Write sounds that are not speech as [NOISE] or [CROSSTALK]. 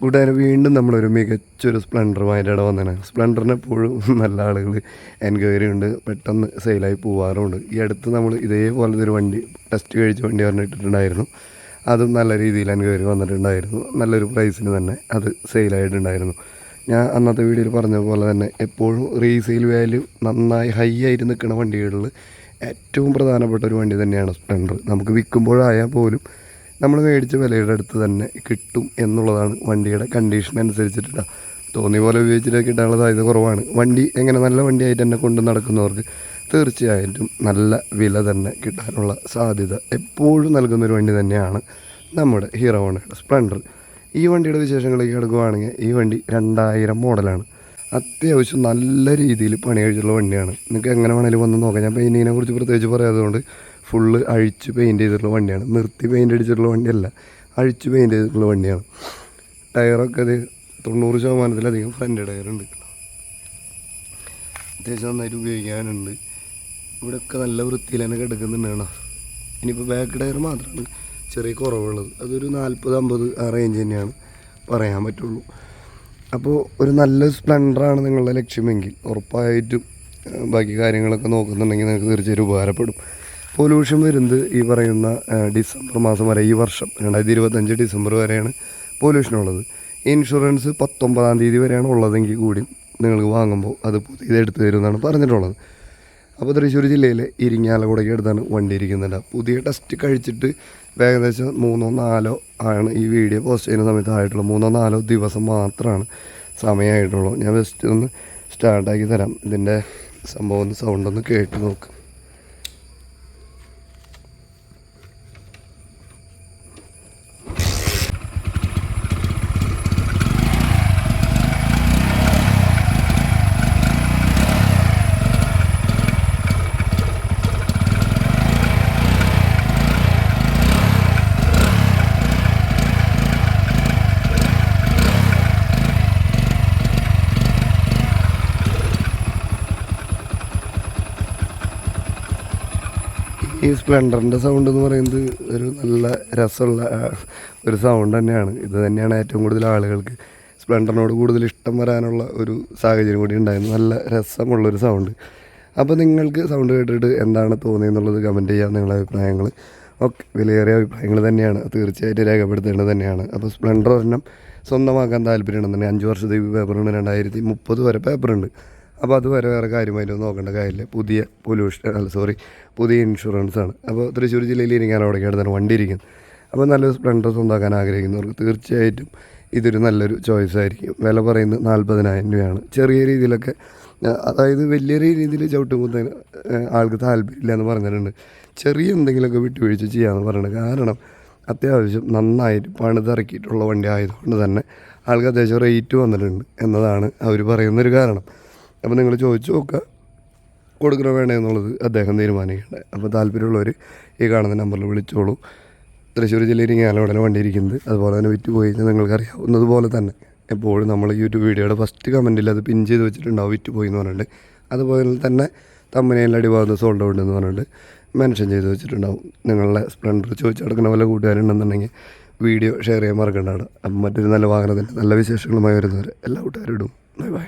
കൂട്ടുകാരെ വീണ്ടും നമ്മളൊരു മികച്ചൊരു സ്പ്ലെൻഡറുമായിട്ട് ഇവിടെ വന്നതാണ്. സ്പ്ലെൻഡറിന് എപ്പോഴും [LAUGHS] നല്ല ആളുകൾ എൻക്വയറി ഉണ്ട്. പെട്ടെന്ന് സെയിലായി പോവാറുമുണ്ട്. ഈ അടുത്ത് നമ്മൾ ഇതേപോലത്തെ ഒരു വണ്ടി ടെസ്റ്റ് കഴിച്ച വണ്ടി പറഞ്ഞിട്ടുണ്ടായിരുന്നു അതും നല്ല രീതിയിൽ എൻക്വയറി വന്നിട്ടുണ്ടായിരുന്നു. നല്ലൊരു പ്രൈസിന് തന്നെ അത് സെയിലായിട്ടുണ്ടായിരുന്നു. ഞാൻ അന്നത്തെ വീഡിയോയിൽ പറഞ്ഞ പോലെ തന്നെ എപ്പോഴും റീസെയിൽ വാല്യൂ നന്നായി ഹൈ ആയിട്ട് നിൽക്കുന്ന വണ്ടികളിൽ ഏറ്റവും പ്രധാനപ്പെട്ട ഒരു വണ്ടി തന്നെയാണ് സ്പ്ലെൻഡർ നമുക്ക് വിൽക്കുമ്പോഴായാൽ പോലും നമ്മൾ മേടിച്ച വിലയുടെ അടുത്ത് തന്നെ കിട്ടും എന്നുള്ളതാണ് വണ്ടിയുടെ കണ്ടീഷൻ അനുസരിച്ചിട്ടാണ് തോന്നിയ പോലെ ഉപയോഗിച്ചിട്ട് കിട്ടാനുള്ള സാധ്യത കുറവാണ്. വണ്ടി എങ്ങനെ നല്ല വണ്ടിയായിട്ട് തന്നെ കൊണ്ട് നടക്കുന്നവർക്ക് തീർച്ചയായിട്ടും നല്ല വില തന്നെ കിട്ടാനുള്ള സാധ്യത എപ്പോഴും നൽകുന്നൊരു വണ്ടി തന്നെയാണ് നമ്മുടെ ഹീറോ ഹോണ്ടയുടെ സ്പ്ലെൻഡർ ഈ വണ്ടിയുടെ വിശേഷങ്ങളിലേക്ക് കിടക്കുകയാണെങ്കിൽ ഈ വണ്ടി രണ്ടായിരം മോഡലാണ്. അത്യാവശ്യം നല്ല രീതിയിൽ പണി കഴിച്ചുള്ള വണ്ടിയാണ്. നിങ്ങൾക്ക് എങ്ങനെ വേണേലും വന്ന് നോക്കാം. ഞാൻ പെയിന്റിങ്ങിനെ കുറിച്ച് പ്രത്യേകിച്ച് പറയാത്തതുകൊണ്ട് ഫുള്ള് അഴിച്ച് പെയിന്റ് ചെയ്തിട്ടുള്ള വണ്ടിയാണ്. നിർത്തി പെയിന്റ് അടിച്ചിട്ടുള്ള വണ്ടിയല്ല അഴിച്ച് പെയിന്റ് ചെയ്തിട്ടുള്ള വണ്ടിയാണ്. ടയറൊക്കെ അത് തൊണ്ണൂറ് ശതമാനത്തിലധികം ഫ്രണ്ട് ടയറുണ്ട് അത്യാവശ്യം നന്നായിട്ട് ഉപയോഗിക്കാനുണ്ട്. ഇവിടെയൊക്കെ നല്ല വൃത്തിയിൽ തന്നെ കിടക്കുന്നുണ്ടാണ്. ഇനിയിപ്പോൾ ബാക്ക് ടയർ മാത്രമാണ് ചെറിയ കുറവുള്ളത്. അതൊരു നാൽപ്പത് അമ്പത് ആ റേഞ്ച് തന്നെയാണ് പറയാൻ പറ്റുള്ളൂ. അപ്പോൾ ഒരു നല്ല സ്പ്ലെൻഡറാണ് നിങ്ങളുടെ ലക്ഷ്യമെങ്കിൽ ഉറപ്പായിട്ടും ബാക്കി കാര്യങ്ങളൊക്കെ നോക്കുന്നുണ്ടെങ്കിൽ നിങ്ങൾക്ക് തീർച്ചയായും ഉപകാരപ്പെടും. പൊല്യൂഷൻ വരുന്നത് ഈ പറയുന്ന ഡിസംബർ മാസം വരെ ഈ വർഷം രണ്ടായിരത്തി ഇരുപത്തഞ്ച് ഡിസംബർ വരെയാണ് പൊല്യൂഷൻ ഉള്ളത്. ഇൻഷുറൻസ് പത്തൊമ്പതാം തീയതി വരെയാണ് ഉള്ളതെങ്കിൽ കൂടി നിങ്ങൾക്ക് വാങ്ങുമ്പോൾ അത് പുതിയത് എടുത്തു തരുമെന്നാണ് പറഞ്ഞിട്ടുള്ളത്. അപ്പോൾ തൃശ്ശൂർ ജില്ലയിലെ ഇരിങ്ങാലക്കുടയ്ക്ക് അടുത്താണ് വണ്ടി ഇരിക്കുന്നുണ്ട് പുതിയ ടെസ്റ്റ് കഴിച്ചിട്ട് ഏകദേശം മൂന്നോ നാലോ ആണ് ഈ വീഡിയോ പോസ്റ്റ് ചെയ്യുന്ന സമയത്ത് ആയിട്ടുള്ളൂ മൂന്നോ നാലോ ദിവസം മാത്രമാണ് സമയമായിട്ടുള്ളൂ. ഞാൻ ജസ്റ്റ് ഒന്ന് സ്റ്റാർട്ടാക്കി തരാം. ഇതിന്റെ സംഭവം ഒന്ന് സൗണ്ട് ഒന്ന് കേട്ട് നോക്ക്. ഈ സ്പ്ലെൻഡറിന്റെ സൗണ്ട് എന്ന് പറയുന്നത് ഒരു നല്ല രസമുള്ള ഒരു സൗണ്ട് തന്നെയാണ്. ഇത് തന്നെയാണ് ഏറ്റവും കൂടുതൽ ആളുകൾക്ക് സ്പ്ലെൻഡറിനോട് കൂടുതൽ ഇഷ്ടം വരാനുള്ള ഒരു സാഹചര്യം കൂടി ഉണ്ടായിരുന്നു. നല്ല രസമുള്ളൊരു സൗണ്ട് അപ്പോൾ നിങ്ങൾക്ക് സൗണ്ട് കേട്ടിട്ട് എന്താണ് തോന്നിയെന്നുള്ളത് കമന്റ് ചെയ്യാം. നിങ്ങളുടെ അഭിപ്രായങ്ങൾ ഒക്കെ വിലയേറിയ അഭിപ്രായങ്ങൾ തന്നെയാണ്. തീർച്ചയായിട്ടും രേഖപ്പെടുത്തേണ്ടത് തന്നെയാണ്. അപ്പോൾ സ്പ്ലെൻഡർ ഒരെണ്ണം സ്വന്തമാക്കാൻ താല്പര്യമുണ്ടെന്നുണ്ടെങ്കിൽ അഞ്ച് വർഷത്തെ പേപ്പറുണ്ട് രണ്ടായിരത്തി മുപ്പത് വരെ പേപ്പറുണ്ട് അപ്പോൾ അതുവരെ വേറെ കാര്യമായിട്ട് നോക്കേണ്ട കാര്യമില്ല. പുതിയ പൊല്യൂഷൻ അല്ല സോറി പുതിയ ഇൻഷുറൻസ് ആണ്. അപ്പോൾ തൃശ്ശൂർ ജില്ലയിൽ ഇരിങ്ങാനോടൊക്കെയാണ് തന്നെ വണ്ടി ഇരിക്കുന്നത് അപ്പോൾ നല്ലൊരു സ്പ്ലെൻഡർ സ്വന്തമാക്കാൻ ആഗ്രഹിക്കുന്നവർക്ക് തീർച്ചയായിട്ടും ഇതൊരു നല്ലൊരു ചോയ്സ് ആയിരിക്കും. വില പറയുന്നത് നാൽപ്പതിനായിരം രൂപയാണ്. ചെറിയ രീതിയിലൊക്കെ അതായത് വലിയ രീതിയിൽ ചവിട്ടും കുത്താൻ ആൾക്ക് താല്പര്യമില്ല എന്ന് പറഞ്ഞിട്ടുണ്ട്. ചെറിയ എന്തെങ്കിലുമൊക്കെ വിട്ടുവീഴ്ച ചെയ്യാമെന്ന് പറയുന്നത് കാരണം അത്യാവശ്യം നന്നായിട്ട് പണിതിറക്കിയിട്ടുള്ള വണ്ടി ആയതുകൊണ്ട് തന്നെ ആൾക്ക് അത്യാവശ്യം റേറ്റ് വന്നിട്ടുണ്ട് എന്നതാണ് അവർ പറയുന്നൊരു കാരണം. അപ്പോൾ നിങ്ങൾ ചോദിച്ചു നോക്കുക. കൊടുക്കണോ വേണേ എന്നുള്ളത് അദ്ദേഹം തീരുമാനിക്കേണ്ടത് അപ്പോൾ താല്പര്യമുള്ളവർ ഈ കാണുന്ന നമ്പറിൽ വിളിച്ചോളൂ. തൃശ്ശൂർ ജില്ലയിൽ ഉടനെ വണ്ടി ഇരിക്കുന്നത്. അതുപോലെ തന്നെ വിറ്റ് പോയി കഴിഞ്ഞാൽ നിങ്ങൾക്ക് അറിയാവുന്നതുപോലെ തന്നെ. എപ്പോഴും നമ്മൾ യൂട്യൂബ് വീഡിയോയുടെ ഫസ്റ്റ് കമന്റിൽ അത് പിൻ ചെയ്ത് വെച്ചിട്ടുണ്ടാവും വിറ്റ് പോയി എന്ന് പറഞ്ഞിട്ട്. അതുപോലെ തന്നെ തമ്മനയിൽ അടിഭാഗത്ത് സോൾഡ് ഔട്ട് എന്ന് പറഞ്ഞിട്ട് മെൻഷൻ ചെയ്ത് വെച്ചിട്ടുണ്ടാവും. നിങ്ങളുടെ സ്പ്ലെൻഡർ ചോദിച്ചു കൊടുക്കുന്ന വല്ല കൂട്ടുകാരുണ്ടെന്നുണ്ടെങ്കിൽ വീഡിയോ ഷെയർ ചെയ്യാൻ മറക്കണ്ടാണ് മറ്റൊരു നല്ല വാഹനത്തിന്റെ നല്ല വിശേഷങ്ങളുമായി വരുന്നവരെ എല്ലാ കൂട്ടുകാരും ഇടും. Bye bye